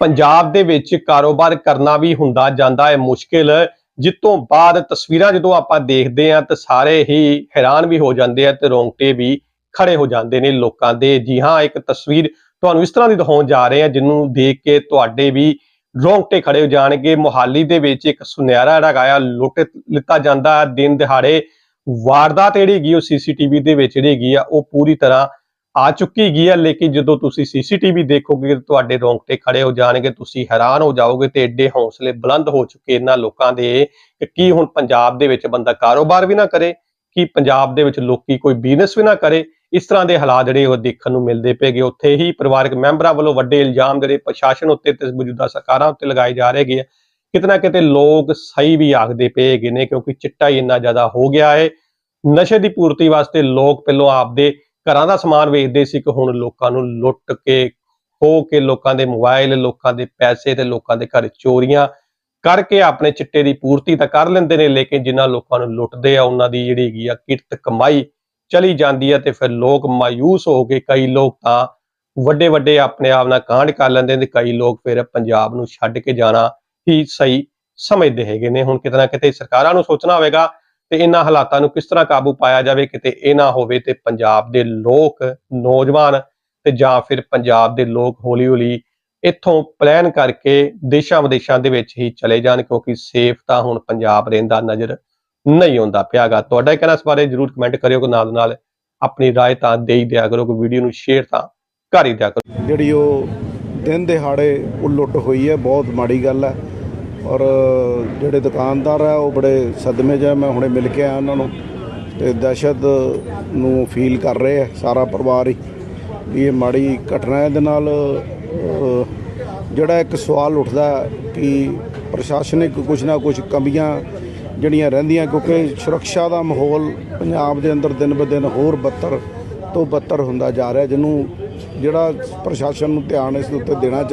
ਪੰਜਾਬ ਦੇ ਵਿੱਚ ਕਾਰੋਬਾਰ ਕਰਨਾ ਵੀ ਹੁੰਦਾ ਜਾਂਦਾ ਹੈ ਮੁਸ਼ਕਿਲ। ਜਿੱਤੋਂ ਬਾਅਦ ਤਸਵੀਰਾਂ ਜਦੋਂ ਆਪਾਂ ਦੇਖਦੇ ਹਾਂ ਤਾਂ ਸਾਰੇ ਹੀ ਹੈਰਾਨ ਵੀ ਹੋ ਜਾਂਦੇ ਆ ਤੇ ਰੋਂਗਟੇ ਵੀ ਖੜੇ ਹੋ ਜਾਂਦੇ ਨੇ ਲੋਕਾਂ ਦੇ। ਜੀ ਹਾਂ, ਇੱਕ ਤਸਵੀਰ ਤੁਹਾਨੂੰ ਇਸ ਤਰ੍ਹਾਂ ਦੀ ਦਿਖਾਉਣ ਜਾ ਰਹੇ ਹਾਂ ਜਿਹਨੂੰ ਦੇਖ ਕੇ ਤੁਹਾਡੇ ਵੀ ਰੋਂਗਟੇ ਖੜੇ ਹੋ ਜਾਣਗੇ। ਮੁਹਾਲੀ ਦੇ ਵਿੱਚ ਇੱਕ ਸੁਨਿਆਰਾ ਜਿਹੜਾ ਗਾਇਆ ਲੁੱਟ ਲਿੱਤਾ ਜਾਂਦਾ ਹੈ ਦਿਨ ਦਿਹਾੜੇ। ਵਾਰਦਾਤ ਜਿਹੜੀ ਹੈਗੀ ਉਹ ਸੀਸੀਟੀਵੀ ਦੇ ਵਿੱਚ ਜਿਹੜੀ ਹੈਗੀ ਆ, ਉਹ ਪੂਰੀ ਤਰ੍ਹਾਂ ਆ ਚੁੱਕੀ ਗਈ ਹੈ, ਲੇਕਿਨ ਜਦੋਂ ਤੁਸੀਂ ਸੀਸੀਟੀਵੀ ਦੇਖੋਗੇ ਤਾਂ ਤੁਹਾਡੇ ਰੋਂਗਟੇ ਖੜੇ ਹੋ ਜਾਣਗੇ, ਤੁਸੀਂ ਹੈਰਾਨ ਹੋ ਜਾਓਗੇ ਤੇ ਐਡੇ ਹੌਸਲੇ ਬੁਲੰਦ ਹੋ ਚੁੱਕੇ ਇਹਨਾਂ ਲੋਕਾਂ ਦੇ ਕਿ ਕੀ ਹੁਣ ਪੰਜਾਬ ਦੇ ਵਿੱਚ ਬੰਦਾ ਕਾਰੋਬਾਰ ਵੀ ਨਾ ਕਰੇ, ਕੀ ਪੰਜਾਬ ਦੇ ਵਿੱਚ ਲੋਕੀ ਕੋਈ ਬਿਜ਼ਨਸ ਵੀ ਨਾ ਕਰੇ। ਇਸ ਤਰ੍ਹਾਂ ਦੇ ਹਾਲਾਤ ਜਿਹੜੇ ਉਹ ਦੇਖਣ ਨੂੰ ਮਿਲਦੇ ਪਏਗੇ ਉੱਥੇ ਹੀ ਪਰਿਵਾਰਕ ਮੈਂਬਰਾਂ ਵੱਲੋਂ ਵੱਡੇ ਇਲਜ਼ਾਮ ਜਿਹੜੇ ਪ੍ਰਸ਼ਾਸਨ ਉੱਤੇ ਤੇ ਮੌਜੂਦਾ ਸਰਕਾਰਾਂ ਉੱਤੇ ਲਗਾਏ ਜਾ ਰਹੇ ਗਏ ਆ। ਕਿਤੇ ਨਾ ਕਿਤੇ ਲੋਕ ਸਹੀ ਵੀ ਆਖਦੇ ਪਏਗੇ ਨੇ, ਕਿਉਂਕਿ ਚਿੱਟਾ ਹੀ ਇੰਨਾ ਜ਼ਿਆਦਾ ਹੋ ਗਿਆ ਹੈ। ਨਸ਼ੇ ਦੀ ਪੂਰਤੀ ਵਾਸਤੇ ਲੋਕ ਪਹਿਲਾਂ ਆਪਦੇ ਘਰਾਂ ਦਾ ਸਮਾਨ ਵੇਚਦੇ ਸੀ ਕਿ ਹੁਣ ਲੋਕਾਂ ਨੂੰ ਲੁੱਟ ਕੇ, ਖੋ ਕੇ ਲੋਕਾਂ ਦੇ ਮੋਬਾਈਲ ਲੋਕਾਂ ਦੇ ਪੈਸੇ ਤੇ ਲੋਕਾਂ ਦੇ ਘਰ ਚੋਰੀਆਂ ਕਰਕੇ ਆਪਣੇ ਚਿੱਟੇ ਦੀ ਪੂਰਤੀ ਤਾਂ ਕਰ ਲੈਂਦੇ ਨੇ, ਲੇਕਿਨ ਜਿਨ੍ਹਾਂ ਲੋਕਾਂ ਨੂੰ ਲੁੱਟਦੇ ਆ, ਉਹਨਾਂ ਦੀ ਜਿਹੜੀ ਹੈਗੀ ਆ ਕਿਰਤ ਕਮਾਈ ਚਲੀ ਜਾਂਦੀ ਹੈ ਤੇ ਫਿਰ ਲੋਕ ਮਾਯੂਸ ਹੋ ਕੇ ਕਈ ਲੋਕ ਤਾਂ ਵੱਡੇ ਵੱਡੇ ਆਪਣੇ ਆਪ ਨਾਲ ਕਾਂਡ ਕਰ ਲੈਂਦੇ ਨੇ ਤੇ ਕਈ ਲੋਕ ਫਿਰ ਪੰਜਾਬ ਨੂੰ ਛੱਡ ਕੇ ਜਾਣਾ ਹੀ ਸਹੀ ਸਮਝਦੇ ਹੈਗੇ ਨੇ। ਹੁਣ ਕਿਤੇ ਨਾ ਕਿਤੇ ਸਰਕਾਰਾਂ ਨੂੰ ਸੋਚਣਾ ਹੋਵੇਗਾ ਤੇ ਇਹਨਾਂ ਹਾਲਾਤਾਂ ਨੂੰ ਕਿਸ ਤਰ੍ਹਾਂ ਕਾਬੂ ਪਾਇਆ ਜਾਵੇ ਕਿਤੇ ਇਹ ਨਾ ਹੋਵੇ ਤੇ ਪੰਜਾਬ ਦੇ ਲੋਕ ਨੌਜਵਾਨ ਤੇ ਜਾਂ ਫਿਰ ਪੰਜਾਬ ਦੇ ਲੋਕ ਹੌਲੀ ਹੌਲੀ ਇੱਥੋਂ ਪਲਾਨ ਕਰਕੇ ਦੇਸ਼ਾਂ ਵਿਦੇਸ਼ਾਂ ਦੇ ਵਿੱਚ ਹੀ ਚਲੇ ਜਾਣ ਕਿਉਂਕਿ ਸੇਫ ਤਾਂ ਹੁਣ ਪੰਜਾਬ ਰਹਿੰਦਾ ਨਜ਼ਰ ਨਹੀਂ ਆਉਂਦਾ ਪਿਆਗਾ ਤੁਹਾਡਾ ਕੀ ਕਹਿਣਾ ਇਸ ਬਾਰੇ ਜਰੂਰ ਕਮੈਂਟ ਕਰਿਓ ਕਿ ਨਾਲ ਦੀ ਨਾਲ ਆਪਣੀ رائے ਤਾਂ ਦੇ ਹੀ ਦਿਆ ਕਰੋ ਕਿ ਵੀਡੀਓ ਨੂੰ ਸ਼ੇਅਰ ਤਾਂ ਕਰ ਹੀ ਦਿਆ ਕਰੋ ਜਿਹੜੀ ਉਹ ਦਿਨ ਦਿਹਾੜੇ ਉਹ ਲੁੱਟ ਹੋਈ ਹੈ ਬਹੁਤ ਮਾੜੀ ਗੱਲ ਹੈ ਔਰ ਜਿਹੜੇ ਦੁਕਾਨਦਾਰ ਆ, ਉਹ ਬੜੇ ਸਦਮੇ 'ਚ ਆ। ਮੈਂ ਹੁਣੇ ਮਿਲ ਕੇ ਆਇਆ ਉਹਨਾਂ ਨੂੰ ਤੇ ਦਹਿਸ਼ਤ ਨੂੰ ਫੀਲ ਕਰ ਰਹੇ ਆ ਸਾਰਾ ਪਰਿਵਾਰ ਹੀ ਵੀ ਇਹ ਮਾੜੀ ਘਟਨਾ ਹੈ। ਇਹਦੇ ਨਾਲ ਜਿਹੜਾ ਇੱਕ ਸਵਾਲ ਉੱਠਦਾ ਕਿ ਪ੍ਰਸ਼ਾਸਨਿਕ ਕੁਝ ਨਾ ਕੁਝ ਕਮੀਆਂ ਜਿਹੜੀਆਂ ਰਹਿੰਦੀਆਂ, ਕਿਉਂਕਿ ਸੁਰੱਖਿਆ ਦਾ ਮਾਹੌਲ ਪੰਜਾਬ ਦੇ ਅੰਦਰ ਦਿਨ ਬ ਦਿਨ ਹੋਰ ਬੱਤਰ ਤੋਂ ਬੱਤਰ ਹੁੰਦਾ ਜਾ ਰਿਹਾ, ਜਿਹਨੂੰ ਜਿਹੜਾ ਪ੍ਰਸ਼ਾਸਨ ਨੂੰ ਧਿਆਨ ਇਸ ਦੇ ਉੱਤੇ ਦੇਣਾ ਚਾਹੀਦਾ।